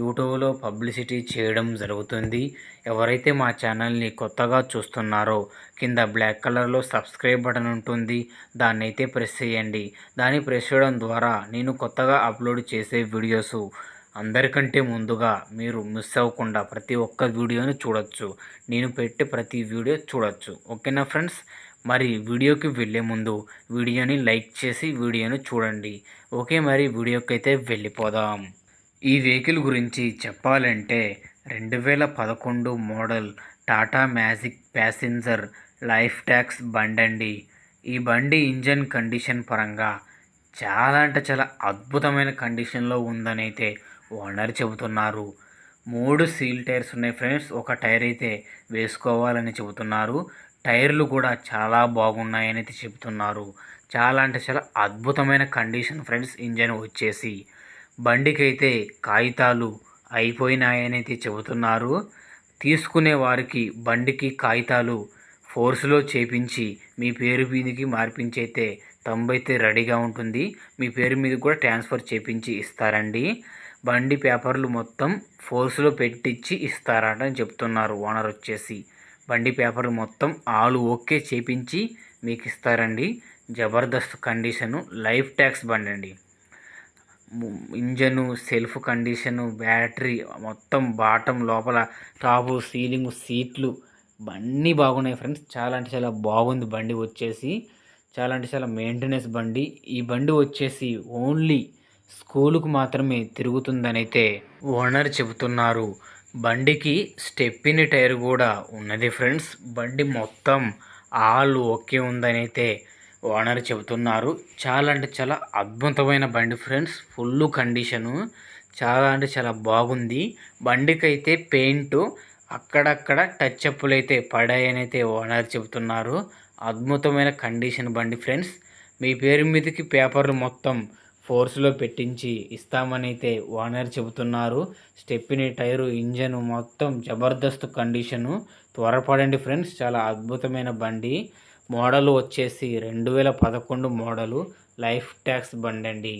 యూట్యూబ్లో పబ్లిసిటీ చేయడం జరుగుతుంది. ఎవరైతే మా ఛానల్ని కొత్తగా చూస్తున్నారో కింద బ్లాక్ కలర్లో సబ్స్క్రైబ్ బటన్ ఉంటుంది. దాన్ని అయితే ప్రెస్ చేయండి. దాన్ని ప్రెస్ చేయడం ద్వారా నేను కొత్తగా అప్లోడ్ చేసే వీడియోస్ అందరికంటే ముందుగా మీరు మిస్ అవ్వకుండా ప్రతి ఒక్క వీడియోని చూడొచ్చు. నేను పెట్టే ప్రతి వీడియో చూడొచ్చు. ఓకేనా ఫ్రెండ్స్? మరి వీడియోకి వెళ్ళే ముందు వీడియోని లైక్ చేసి వీడియోని చూడండి. ఓకే మరి వీడియోకి అయితే వెళ్ళిపోదాం. ఈ వెహికల్ గురించి చెప్పాలంటే రెండు వేల పదకొండు model Tata magic passenger life tax బండి అండి ఈ బండి ఇంజన్ కండిషన్ పరంగా చాలా అంటే చాలా అద్భుతమైన కండిషన్లో ఉందని అయితే ఓనర్ చెబుతున్నారు. మూడు సీల్ టైర్స్ ఉన్నాయి ఫ్రెండ్స్ ఒక టైర్ అయితే వేసుకోవాలని చెబుతున్నారు. టైర్లు కూడా చాలా బాగున్నాయని అయితే చెబుతున్నారు. చాలా అంటే చాలా అద్భుతమైన కండిషన్ ఫ్రెండ్స్ ఇంజన్ వచ్చేసి. బండికైతే కాగితాలు అయిపోయినాయని అయితే చెబుతున్నారు. తీసుకునే వారికి బండికి కాగితాలు ఫోర్స్లో చేపించి మీ పేరు మీదకి మార్పించైతే తంబైతే రెడీగా ఉంటుంది. మీ పేరు మీద కూడా ట్రాన్స్ఫర్ చేపించి ఇస్తారండి. బండి పేపర్లు మొత్తం ఫోర్స్లో పెట్టించి ఇస్తారట అని చెప్తున్నారు ఓనర్ వచ్చేసి. బండి పేపర్లు మొత్తం ఆలు ఓకే చేపించి మీకు ఇస్తారండి జబర్దస్త్ కండిషను లైఫ్ ట్యాక్స్ బండి అండి ఇంజను సెల్ఫ్ కండిషను బ్యాటరీ మొత్తం బాటం లోపల టాపు సీలింగ్ సీట్లు అన్నీ బాగున్నాయి ఫ్రెండ్స్. చాలా అంటే చాలా బాగుంది బండి వచ్చేసి. చాలా అంటే చాలా మెయింటెనెన్స్ బండి. ఈ బండి వచ్చేసి ఓన్లీ స్కూలుకు మాత్రమే తిరుగుతుందనైతే ఓనర్ చెబుతున్నారు. బండికి స్టెప్పిని టైర్ కూడా ఉన్నది ఫ్రెండ్స్. బండి మొత్తం ఆల్ ఓకే ఉందని అయితే ఓనర్ చెబుతున్నారు. చాలా అంటే చాలా అద్భుతమైన బండి ఫ్రెండ్స్. Full condition. చాలా అంటే చాలా బాగుంది. బండికి అయితే పెయింట్. అక్కడక్కడ టచ్ అప్పులు అయితే పడాయని అయితే ఓనర్ చెబుతున్నారు. అద్భుతమైన కండిషన్ బండి ఫ్రెండ్స్. మీ పేరు మీదకి పేపర్లు మొత్తం ఫోర్స్లో పెట్టించి ఇస్తామని అయితే ఓనర్ చెబుతున్నారు. స్టెప్పిని టైరు ఇంజను మొత్తం జబర్దస్త్ కండిషను. త్వరపడండి ఫ్రెండ్స్. చాలా అద్భుతమైన బండి. మోడల్ వచ్చేసి రెండు వేల పదకొండు మోడలు లైఫ్ ట్యాక్స్ బండి అండి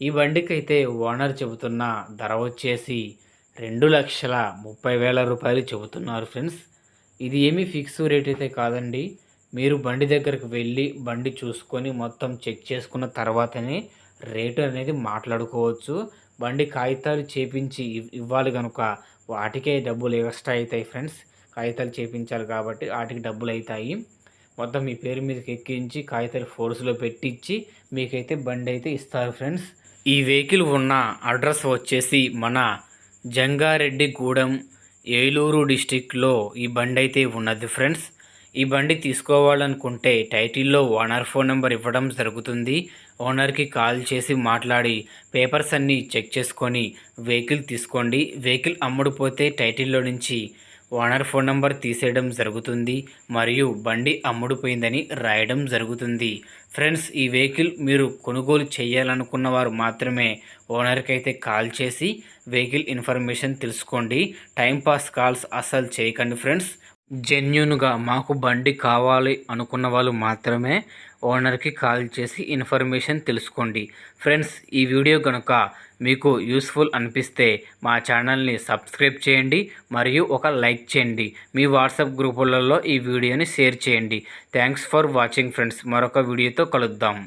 ఈ బండికైతే ఓనర్ చెబుతున్న ధర వచ్చేసి రెండు లక్షల ముప్పై వేల రూపాయలు చెబుతున్నారు ఫ్రెండ్స్. ఇది ఏమీ ఫిక్స్ రేట్ అయితే కాదండి. మీరు బండి దగ్గరకు వెళ్ళి బండి చూసుకొని మొత్తం చెక్ చేసుకున్న తర్వాతనే రేటు అనేది మాట్లాడుకోవచ్చు. బండి కాగితాలు చేపించి ఇవ్వాలి కనుక వాటికే డబ్బులు ఎక్స్ట్రా అవుతాయి ఫ్రెండ్స్. కాగితాలు చేపించాలి కాబట్టి వాటికి డబ్బులు అవుతాయి. మొత్తం మీ పేరు మీదకి ఎక్కించి కాగితాలు ఫోర్స్లో పెట్టించి మీకైతే బండి అయితే ఇస్తారు ఫ్రెండ్స్ ఈ వెహికల్ ఉన్న అడ్రస్ వచ్చేసి మన జంగారెడ్డిగూడెం ఏలూరు డిస్టిక్లో ఈ బండి అయితే ఉన్నది ఫ్రెండ్స్ ఈ బండి తీసుకోవాలనుకుంటే టైటిల్లో ఓనర్ ఫోన్ నెంబర్ ఇవ్వడం జరుగుతుంది. ఓనర్కి కాల్ చేసి మాట్లాడి పేపర్స్ అన్నీ చెక్ చేసుకొని వెహికల్ తీసుకోండి. వెహికల్ అమ్ముడుపోతే టైటిల్లో నుంచి ఓనర్ ఫోన్ నంబర్ తీసేయడం జరుగుతుంది మరియు బండి అమ్ముడుపోయిందని రాయడం జరుగుతుంది. ఫ్రెండ్స్ ఈ వెహికల్ మీరు కొనుగోలు చేయాలనుకున్న వారు మాత్రమే ఓనర్కి అయితే కాల్ చేసి వెహికల్ ఇన్ఫర్మేషన్ తెలుసుకోండి. టైంపాస్ కాల్స్ అసలు చేయకండి ఫ్రెండ్స్. జెన్యున్గా మాకు బండి కావాలి అనుకున్న వాళ్ళు మాత్రమే ఓనర్కి కాల్ చేసి ఇన్ఫర్మేషన్ తెలుసుకోండి. ఫ్రెండ్స్ ఈ వీడియో కనుక మీకు యూస్ఫుల్ అనిపిస్తే మా ఛానల్ని సబ్స్క్రైబ్ చేయండి మరియు ఒక లైక్ చేయండి. మీ వాట్సాప్ గ్రూపులలో ఈ వీడియోని షేర్ చేయండి. Thanks for watching friends. మరొక వీడియోతో కలుద్దాం.